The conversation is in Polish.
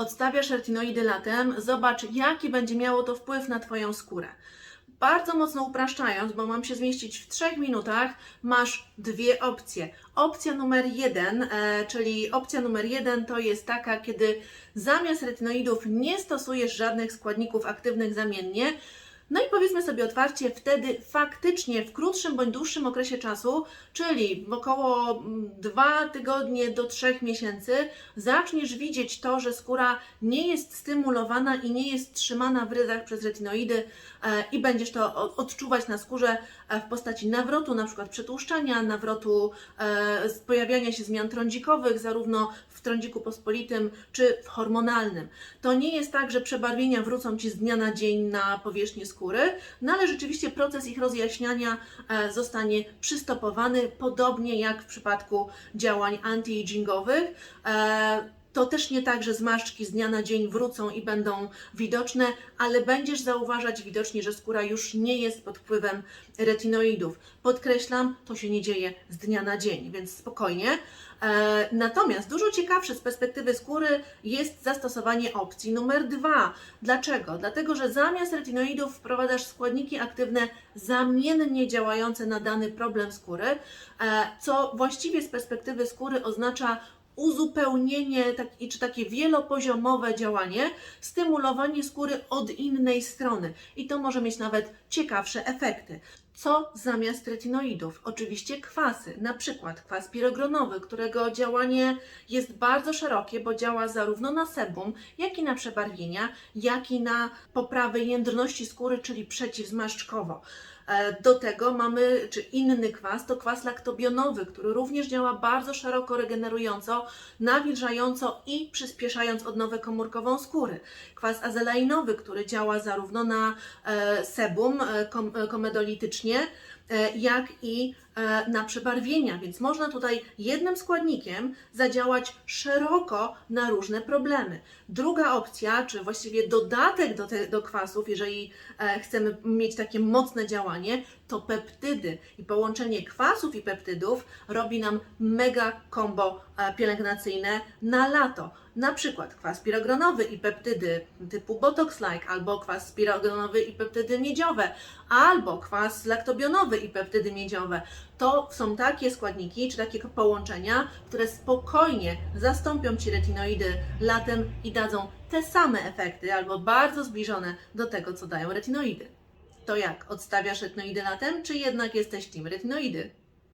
odstawiasz retinoidy latem, zobacz jaki będzie miało to wpływ na Twoją skórę. Bardzo mocno upraszczając, bo mam się zmieścić w trzech minutach, masz dwie opcje. Opcja numer jeden, e, czyli opcja numer jeden to jest taka, kiedy zamiast retinoidów nie stosujesz żadnych składników aktywnych zamiennie, no i powiedzmy sobie otwarcie, wtedy faktycznie w krótszym bądź dłuższym okresie czasu, czyli około mm, dwa tygodnie do trzech miesięcy, zaczniesz widzieć to, że skóra nie jest stymulowana i nie jest trzymana w ryzach przez retinoidy e, i będziesz to odczuwać na skórze e, w postaci nawrotu, na przykład przetłuszczania, nawrotu e, pojawiania się zmian trądzikowych, zarówno w trądziku pospolitym czy w hormonalnym. To nie jest tak, że przebarwienia wrócą Ci z dnia na dzień na powierzchnię skóry, no ale rzeczywiście proces ich rozjaśniania e, zostanie przystopowany, podobnie jak w przypadku działań anti-agingowych. To też nie tak, że zmarszczki z dnia na dzień wrócą i będą widoczne, ale będziesz zauważać widocznie, że skóra już nie jest pod wpływem retinoidów. Podkreślam, to się nie dzieje z dnia na dzień, więc spokojnie. E, Natomiast dużo ciekawsze z perspektywy skóry jest zastosowanie opcji numer dwa. Dlaczego? Dlatego, że zamiast retinoidów wprowadzasz składniki aktywne zamiennie działające na dany problem skóry, e, co właściwie z perspektywy skóry oznacza uzupełnienie tak, czy takie wielopoziomowe działanie, stymulowanie skóry od innej strony. I to może mieć nawet ciekawsze efekty. Co zamiast retinoidów? Oczywiście kwasy, na przykład kwas pirogronowy, którego działanie jest bardzo szerokie, bo działa zarówno na sebum, jak i na przebarwienia, jak i na poprawę jędrności skóry, czyli przeciwzmarszczkowo. E, Do tego mamy, czy inny kwas, to kwas laktobionowy, który również działa bardzo szeroko regenerująco, nawilżająco i przyspieszając odnowę komórkową skóry. Kwas azelainowy, który działa zarówno na e, sebum e, e, jak i na przebarwienia, więc można tutaj jednym składnikiem zadziałać szeroko na różne problemy. Druga opcja, czy właściwie dodatek do, te, do kwasów, jeżeli e, chcemy mieć takie mocne działanie, to peptydy. I połączenie kwasów i peptydów robi nam mega combo e, pielęgnacyjne na lato. Na przykład kwas pirogronowy i peptydy typu Botox-like, albo kwas pirogronowy i peptydy miedziowe, albo kwas laktobionowy i peptydy miedziowe. To są takie składniki, czy takie połączenia, które spokojnie zastąpią Ci retinoidy latem i dadzą te same efekty, albo bardzo zbliżone do tego, co dają retinoidy. To jak, odstawiasz retinoidy latem, czy jednak jesteś team retinoidy?